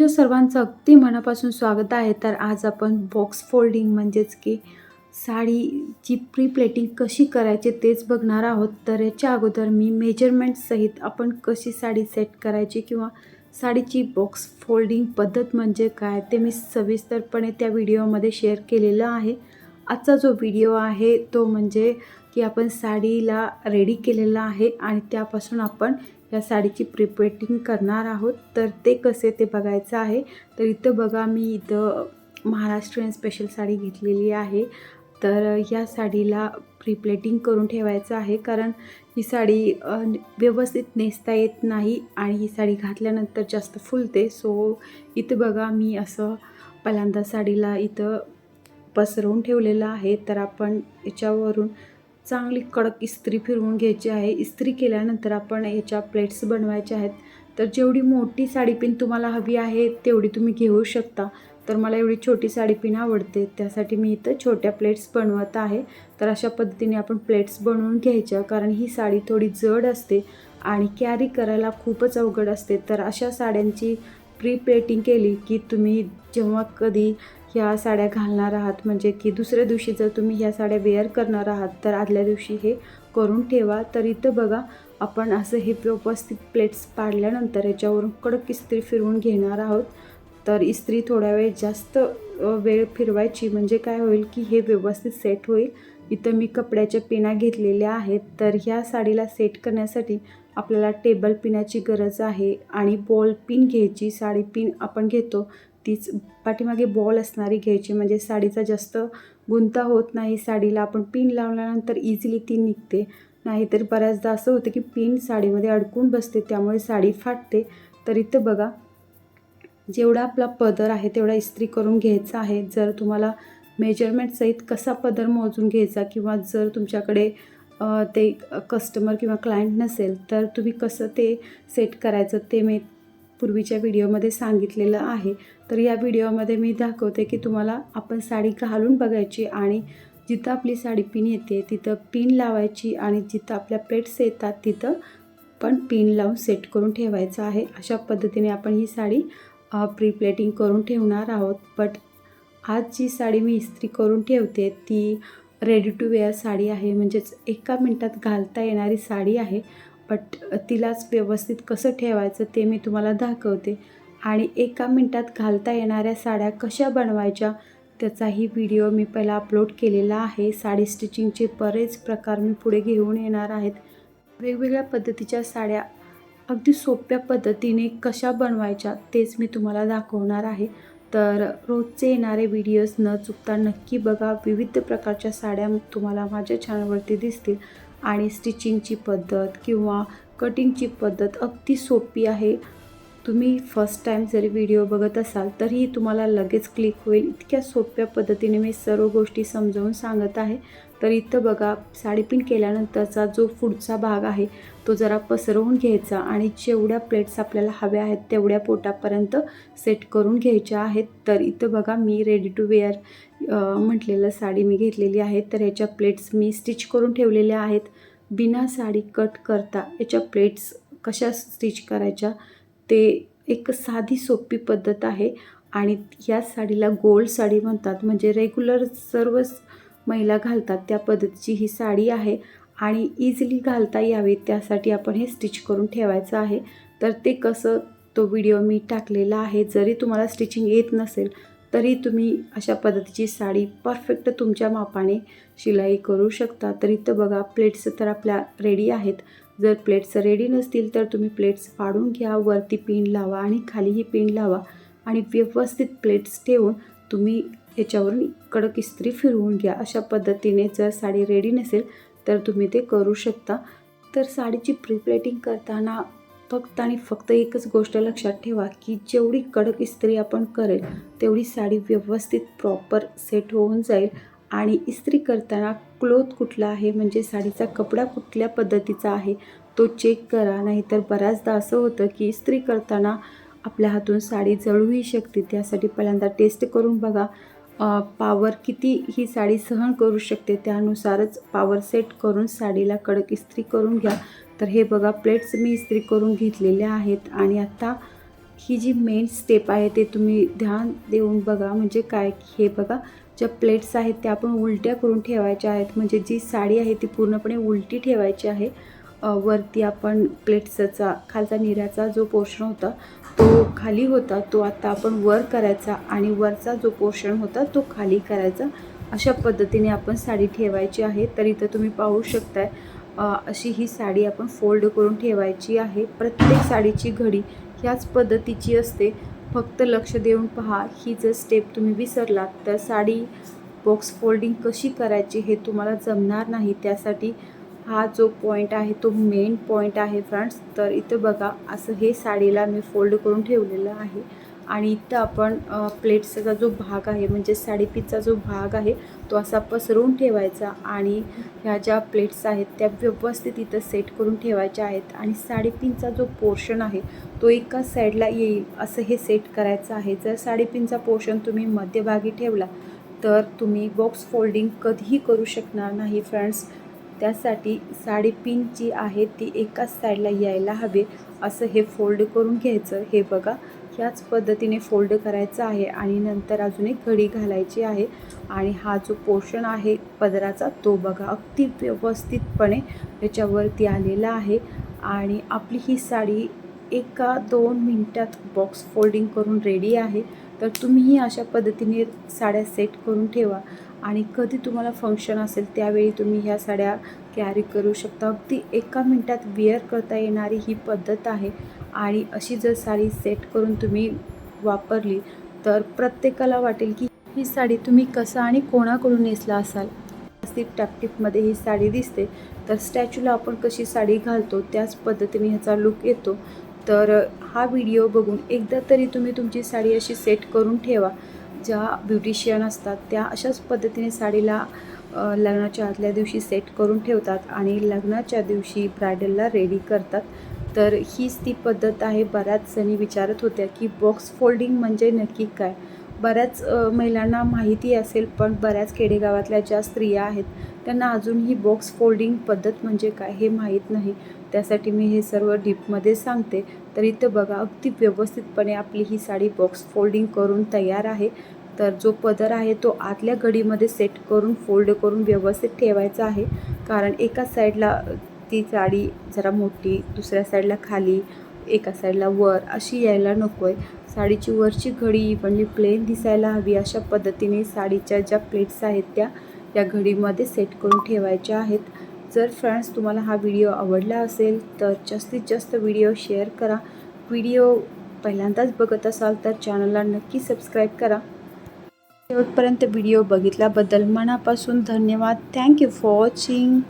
तुमच्या सर्वांचं अगदी मनापासून स्वागत आहे. तर आज आपण बॉक्स फोल्डिंग म्हणजेच की साडीची प्री प्लेटिंग कशी करायची तेच बघणार आहोत. तर याच्या अगोदर मी मेजरमेंटसहित आपण कशी साडी सेट करायची किंवा साडीची बॉक्स फोल्डिंग पद्धत म्हणजे काय ते मी सविस्तरपणे त्या व्हिडिओमध्ये शेअर केलेलं आहे. आजचा जो व्हिडिओ आहे तो म्हणजे की आपण साडीला रेडी केलेला आहे आणि त्यापासून आपण या साडीची प्रिपेटिंग करणार आहोत. तर ते कसे ते बघायचं आहे. तर इथं बघा मी इथं महाराष्ट्रीयन स्पेशल साडी घेतलेली आहे. तर या साडीला प्रिप्लेटिंग करून ठेवायचं आहे. कारण ही साडी व्यवस्थित नेसता येत नाही आणि ही साडी घातल्यानंतर जास्त फुलते. सो इथं बघा मी असं पहिल्यांदा साडीला इथं पसरवून ठेवलेलं आहे. तर आपण याच्यावरून चांगली कडक इस्त्री फिरवून घ्यायची आहे. इस्त्री केल्यानंतर आपण याच्या प्लेट्स बनवायच्या आहेत. तर जेवढी मोठी साडीपिन तुम्हाला हवी आहे तेवढी तुम्ही घेऊ शकता. तर मला एवढी छोटी साडी पिन आवडते त्यासाठी मी इथं छोट्या प्लेट्स बनवत आहे. तर अशा पद्धतीने आपण प्लेट्स बनवून घ्यायच्या कारण ही साडी थोडी जड असते आणि कॅरी करायला खूपच अवघड असते. तर अशा साड्यांची प्री प्लेटिंग केली की तुम्ही जेव्हा कधी ह्या साड्या घालणार आहात. म्हणजे की दुसऱ्या दिवशी जर तुम्ही ह्या साड्या वेअर करणार आहात तर आदल्या दिवशी हे करून ठेवा. तर इथं बघा आपण असं हे व्यवस्थित प्लेट्स पाडल्यानंतर याच्यावरून कडक इस्त्री फिरवून घेणार आहोत. तर इस्त्री थोड्या वेळ जास्त वेळ फिरवायची. म्हणजे काय होईल की हे व्यवस्थित सेट होईल. इथं मी कपड्याच्या पिना घेतलेल्या आहेत. तर ह्या साडीला सेट करण्यासाठी आपल्याला टेबल पिनाची गरज आहे. आणि बॉल पिन घ्यायची साडी पिन आपण घेतो. तीच पाठीमागे बॉल असणारी घ्यायची. म्हणजे साडीचा जास्त गुंता होत नाही. साडीला आपण पिन लावल्यानंतर इझिली ती निघते. नाहीतर बऱ्याचदा असं होतं की पिन साडीमध्ये अडकून बसते त्यामुळे साडी फाटते. तर इथं बघा जेवढा आपला पदर आहे तेवढा इस्त्री करून घ्यायचा आहे. जर तुम्हाला मेजरमेंटसहित कसा पदर मोजून घ्यायचा किंवा जर तुमच्याकडे ते कस्टमर किंवा क्लायंट नसेल तर तुम्ही कसं ते सेट करायचं ते मी पूर्वीच्या व्हिडिओमध्ये सांगितलेलं आहे. तर या व्हिडिओमध्ये मी दाखवते की तुम्हाला आपण साडी घालून बघायची आणि जिथं आपली साडी पिन येते तिथं पिन लावायची आणि जिथं आपल्या प्लेट्स येतात तिथं पण पिन लावून सेट करून ठेवायचं आहे. अशा पद्धतीने आपण ही साडी प्री प्लेटिंग करून ठेवणार आहोत. बट आज जी साडी मी इस्त्री करून ठेवते ती रेडी टू वेअर साडी आहे. म्हणजेच एका मिनटात घालता येणारी साडी आहे. बट तिलाच व्यवस्थित कसं ठेवायचं ते मी तुम्हाला दाखवते. आणि एका मिनटात घालता येणाऱ्या साड्या कशा बनवायच्या त्याचाही व्हिडिओ मी पहिला अपलोड केलेला आहे. साडी स्टिचिंगचे बरेच प्रकार मी पुढे घेऊन येणार आहेत. वेगवेगळ्या पद्धतीच्या साड्या अगदी सोप्या पद्धतीने कशा बनवायच्या तेच मी तुम्हाला दाखवणार आहे. तर रोजचे येणारे व्हिडिओज न चुकता नक्की बघा. विविध प्रकारच्या साड्या तुम्हाला माझ्या चॅनलवरती दिसतील. आणि स्टिचिंगची पद्धत किंवा कटिंगची पद्धत अगदी सोपी आहे. तुम्ही फर्स्ट टाईम जरी व्हिडिओ बघत असाल तरीही तुम्हाला लगेच क्लिक होईल. इतक्या सोप्या पद्धतीने मी सर्व गोष्टी समजावून सांगत आहे. तर इथं बघा साडीपिन केल्यानंतरचा जो पुढचा भाग आहे तो जरा पसरवून घ्यायचा आणि जेवढ्या प्लेट्स आपल्याला हव्या आहेत तेवढ्या पोटापर्यंत सेट करून घ्यायच्या आहेत. तर इथं बघा मी रेडी टू वेअर म्हटलेलं साडी मी घेतलेली आहे. तर ह्याच्या प्लेट्स मी स्टिच करून ठेवलेल्या आहेत. बिना साडी कट करता याच्या प्लेट्स कशा स्टिच करायच्या? ते एक साधी सोपी पद्धत आहे. आणि या साडीला गोल्ड साडी म्हणतात. म्हणजे रेग्युलर सर्वच महिला घालतात त्या पद्धतीची ही साडी आहे. आणि इझिली घालता यावी त्यासाठी आपण हे स्टिच करून ठेवायचं आहे. तर ते कसं तो व्हिडिओ मी टाकलेला आहे. जरी तुम्हाला स्टिचिंग येत नसेल तरी तुम्ही अशा पद्धतीची साडी परफेक्ट तुमच्या मापाने शिलाई करू शकता. तर इथं बघा प्लेट्स तर आपल्या रेडी आहेत. जर प्लेट्स रेडी नसतील तर तुम्ही प्लेट्स पाडून घ्या वरती पिन लावा आणि खालीही पिन लावा आणि व्यवस्थित प्लेट्स ठेवून तुम्ही याच्यावरून कडक इस्त्री फिरवून घ्या. अशा पद्धतीने जर साडी रेडी नसेल तर तुम्ही ते करू शकता. तर साडीची प्रिप्लेटिंग करताना फक्त आणि फक्त एकच गोष्ट लक्षात ठेवा की जेवढी कडक इस्त्री आपण करेल तेवढी साडी व्यवस्थित प्रॉपर सेट होऊन जाईल. आणि इस्त्री करताना क्लोथ कुठला आहे म्हणजे साडीचा कपडा कुठल्या पद्धतीचा आहे तो चेक करा. नाहीतर बऱ्याचदा असं होतं की इस्त्री करताना आपल्या हातून साडी जळूही शकते. त्यासाठी पहिल्यांदा टेस्ट करून बघा पावर किती ही साडी सहन करू शकते. त्यानुसारच पावर सेट करून साडीला कडक इस्त्री करून घ्या. तर हे बघा प्लेट्स मी इस्त्री करून घेतलेल्या आहेत आणि आता ही जी मेन स्टेप आहे ते तुम्ही ध्यान देऊन बघा. म्हणजे काय हे बघा ज्या प्लेट्स आहेत त्या आपण उलट्या करून ठेवायच्या आहेत. म्हणजे जी साडी आहे ती पूर्णपणे उलटी ठेवायची आहे. वरती आपण प्लेट्सचा खालचा निऱ्याचा जो पोर्शन होता तो खाली होता. तो आता आपण वर करायचा आणि वरचा जो पोर्शन होता तो खाली करायचा. अशा पद्धतीने आपण साडी ठेवायची आहे. तर इथं तुम्ही पाहू शकताय अशी ही साडी आपण फोल्ड करून ठेवायची आहे. प्रत्येक साडीची घडी ह्याच पद्धतीची असते. फक्त लक्ष देऊन पहा ही जर स्टेप तुम्ही विसरलात तर साडी बॉक्स फोल्डिंग कशी करायची हे तुम्हाला जमणार नाही. त्यासाठी हा जो पॉईंट आहे तो मेन पॉईंट आहे फ्रेंड्स तर इथं बघा असं हे साडीला मी फोल्ड करून ठेवलेलं आहे. आणि इथं आपण प्लेट्सचा जो भाग आहे म्हणजे साडीपीचा जो भाग आहे तो असा पसरवून ठेवायचा आणि ह्या ज्या प्लेट्स आहेत त्या व्यवस्थित इथं सेट करून ठेवायच्या आहेत आणि साडीपिनचा जो पोर्शन आहे तो एका साईडला येईल असं हे सेट करायचं आहे. जर साडीपिनचा पोर्शन तुम्ही मध्यभागी ठेवला तर तुम्ही बॉक्स फोल्डिंग कधीही करू शकणार नाही फ्रेंड्स. त्यासाठी साडेपिन जी आहे ती एकाच साईडला यायला हवे असं हे फोल्ड करून घ्यायचं. हे बघा ह्याच पद्धतीने फोल्ड करायचं आहे आणि नंतर अजून एक घडी घालायची आहे. आणि हा जो पोर्शन आहे पदराचा तो बघा अगदी व्यवस्थितपणे त्याच्यावरती आलेला आहे. आणि आपली ही साडी एका दोन मिनटात बॉक्स फोल्डिंग करून रेडी आहे. तर तुम्हीही अशा पद्धतीने साड्या सेट करून ठेवा. आणि कधी तुम्हाला फंक्शन असेल त्यावेळी तुम्ही ह्या साड्या कॅरी करू शकता. अगदी एका मिनटात वेअर करता येणारी ही पद्धत आहे. आणि अशी जर साडी सेट करून तुम्ही वापरली तर प्रत्येकाला वाटेल की ही साडी तुम्ही कसा आणि कोणाकडून नेसला असाल. व्यवस्थित टॅपटिपमध्ये ही साडी दिसते तर स्टॅच्यूला आपण कशी साडी घालतो त्याच पद्धतीने ह्याचा लुक येतो. तर हा व्हिडिओ बघून एकदा तरी तुम्ही तुमची साडी अशी सेट करून ठेवा. ज्या ब्युटिशियन असतात त्या अशाच पद्धतीने साडीला लग्नाच्या आदल्या दिवशी सेट करून ठेवतात आणि लग्नाच्या दिवशी ब्रायडलला रेडी करतात. तर हीच ती पद्धत आहे. बऱ्याच जणी विचारत होत्या की बॉक्स फोल्डिंग म्हणजे नक्की काय? बऱ्याच महिलांना माहिती असेल पण बऱ्याच खेडेगावातल्या ज्या स्त्रिया आहेत त्यांना अजूनही बॉक्स फोल्डिंग पद्धत म्हणजे काय हे माहीत नाही. त्यासाठी मी हे सर्व डीपमध्ये सांगते. तर इथं बघा अगदी व्यवस्थितपणे आपली ही साडी बॉक्स फोल्डिंग करून तयार आहे. तर जो पदर आहे तो आतल्या घडीमध्ये सेट करून फोल्ड करून व्यवस्थित ठेवायचा आहे. कारण एका साईडला ती साडी जरा मोठी दुसऱ्या साईडला खाली एका साईडला वर अशी यायला नको आहे साडीची वरची घडी म्हणजे प्लेन दिसायला हवी अशा पद्धतीने साडीच्या ज्या प्लेट्स आहेत त्या या घडीमध्ये सेट करून ठेवायच्या आहेत. जर फ्रेंड्स तुम्हाला हा व्हिडिओ आवडला असेल तर जास्तीत जास्त व्हिडिओ शेअर करा. व्हिडिओ पहिल्यांदाच बघत असाल तर चॅनलला नक्की सबस्क्राईब करा. शेवटपर्यंत व्हिडिओ बघितल्याबद्दल मनापासून धन्यवाद. Thank you for watching